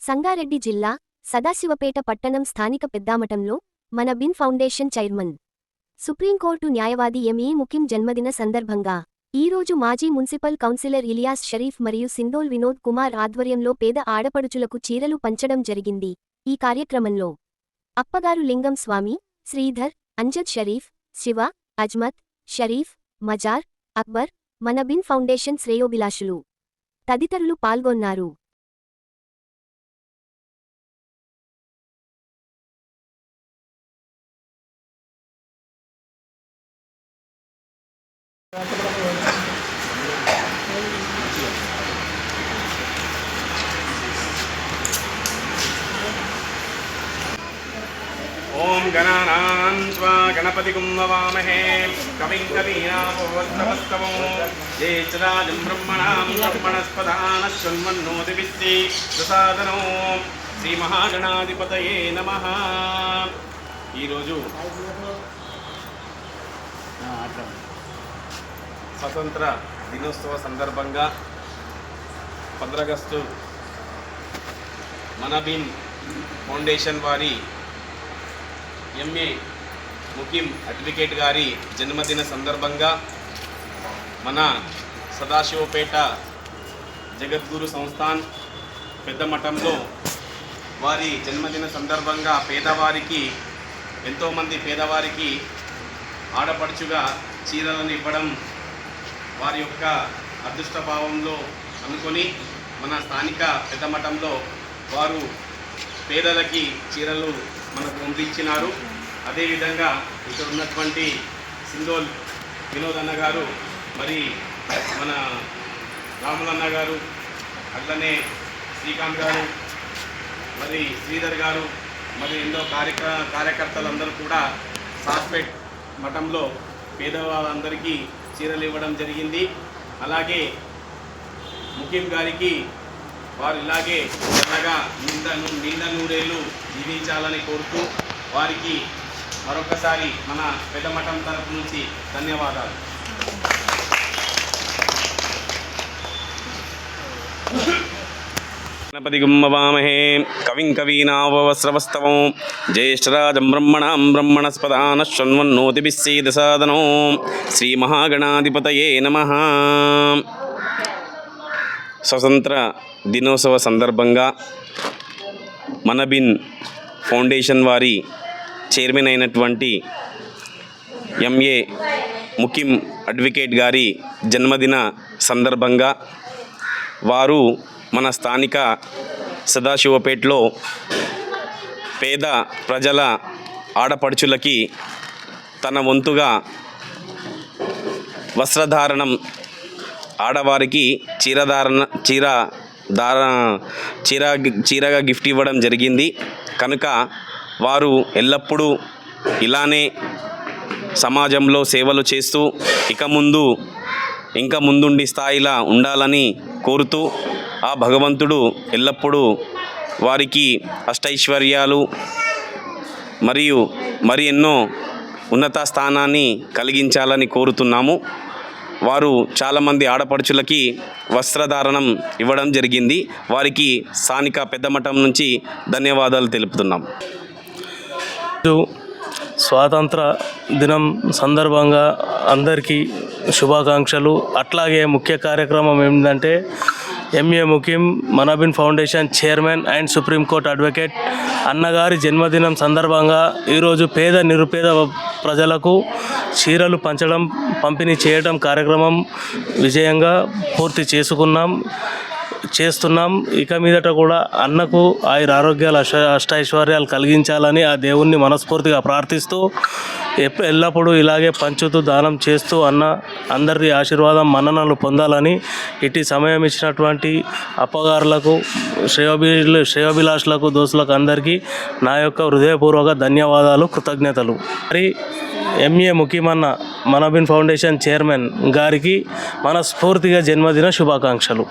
సంగారెడ్డి జిల్లా సదాశివపేట పట్టణం స్థానిక పెద్దామఠంలో మన Bin foundation chairman supreme court న్యాయవాది ఎంఈ ముఖిం జన్మదిన సందర్భంగా ఈరోజు మాజీ మున్సిపల్ కౌన్సిలర్ ఇలియాస్ షరీఫ్ మరియు సిందోల్ వినోద్ కుమార్ ఆధ్వర్యంలో పేద ఆడపడుచులకు చీరలు పంచడం జరిగింది. ఈ కార్యక్రమంలో అప్పగారు లింగం స్వామి శ్రీధర్ అంజద్ షరీఫ్ శివ అజ్మత్ షరీఫ్ మజార్ అక్బర్ మన బిన్ ఫౌండేషన్ శ్రేయోభిలాషులు తదితరులు పాల్గొన్నారు. ఓం గణానాం స్వా గణపతి కుంభవామహే కవిం కవీనామోత్తమస్తమో జేచరాజం బ్రహ్మణాం బ్రహ్మణస్పదాన శృణ్వన్నోతి విత్తి ప్రసాదనో శ్రీ మహాగణాధిపతయే నమ. ఈరోజు అట్లా స్వతంత్ర దినోత్సవ సందర్భంగా పంద్రగస్టు మనబిన్ ఫౌండేషన్ వారి ఎంఏ ముకిం అడ్వకేట్ గారి జన్మదిన సందర్భంగా మన సదాశివపేట జగద్గురు సంస్థాన్ పెద్ద మఠంలో వారి జన్మదిన సందర్భంగా పేదవారికి ఎంతోమంది పేదవారికి ఆడపడుచుగా చీరలను ఇవ్వడం వారి యొక్క అదృష్ట భావంలో అనుకొని మన స్థానిక పెద్ద మఠంలో వారు పేదలకి చీరలు మనకు పంపించినారు. అదేవిధంగా ఇక్కడ ఉన్నటువంటి సింధోల్ వినోద్ అన్న గారు మరి మన రాములన్న గారు అట్లనే శ్రీకాంత్ గారు మరి శ్రీధర్ గారు మరి ఎన్నో కార్యక్ర కార్యకర్తలందరూ కూడా సాస్పేట్ మఠంలో పేదవాళ్ళందరికీ చీరలు ఇవ్వడం జరిగింది. అలాగే ముఖ్యం గారికి వారు ఇలాగే చల్లగా నింద నింద నూరేళ్ళు జీవించాలని కోరుతూ వారికి మరొకసారి మన పెద్దమఠం తరపు నుంచి ధన్యవాదాలు. గణపతి గుమ్మవామహే కవిం కవీనావస్రవస్తవం జ్యేష్ఠరాజం బ్రహ్మణాం బ్రహ్మణస్పదాన శృణ్వన్నోతిభిస్సేదసాదనో శ్రీమహాగణాధిపతయే నమ స్వతంత్ర దినోత్సవ సందర్భంగా మనబిన్ ఫౌండేషన్ వారి చైర్మన్ అయినటువంటి ఎంఏ ముకిం అడ్వకేట్ గారి జన్మదిన సందర్భంగా వారు మన స్థానిక సదాశివపేటలో పేద ప్రజల ఆడపడుచులకి తన వంతుగా వస్త్రధారణం ఆడవారికి చీరధారణ చీర దార చీర చీరగా గిఫ్ట్ ఇవ్వడం జరిగింది. కనుక వారు ఎల్లప్పుడూ ఇలానే సమాజంలో సేవలు చేస్తూ ఇక ముందు ఇంకా ముందుండి స్థాయిలా ఉండాలని కోరుతూ ఆ భగవంతుడు ఎల్లప్పుడూ వారికి అష్టైశ్వర్యాలు మరియు మరి ఎన్నో ఉన్నత స్థానాన్ని కలిగించాలని కోరుతున్నాము. వారు చాలామంది ఆడపడుచులకి వస్త్రధారణం ఇవ్వడం జరిగింది. వారికి స్థానిక పెద్ద మఠం నుంచి ధన్యవాదాలు తెలుపుతున్నాం. స్వాతంత్ర దినం సందర్భంగా అందరికీ శుభాకాంక్షలు. అట్లాగే ముఖ్య కార్యక్రమం ఏంటంటే M A Mukheem మనబిన్ foundation chairman and supreme court advocate అన్నగారి జన్మదినం సందర్భంగా ఈరోజు పేద నిరుపేద ప్రజలకు చీరలు పంచడం పంపిణీ చేయడం కార్యక్రమం విజయంగా పూర్తి చేసుకున్నాం. చేస్తున్నాం. ఇక మీదట కూడా అన్నకు ఆయన ఆరోగ్యాలు అష్ట అష్టైశ్వర్యాలు కలిగించాలని ఆ దేవుణ్ణి మనస్ఫూర్తిగా ప్రార్థిస్తూ ఎల్లప్పుడూ ఇలాగే పంచుతూ దానం చేస్తూ అన్న అందరి ఆశీర్వాదం మన్ననలు పొందాలని ఇటు సమయం ఇచ్చినటువంటి అప్పగారులకు శ్రేయోభి శ్రేయోభిలాషులకు దోస్తులకు అందరికీ నా యొక్క హృదయపూర్వక ధన్యవాదాలు కృతజ్ఞతలు. మరి ఎంఏ ముఖ్యమన్న మనబిన్ ఫౌండేషన్ చైర్మన్ గారికి మనస్ఫూర్తిగా జన్మదిన శుభాకాంక్షలు.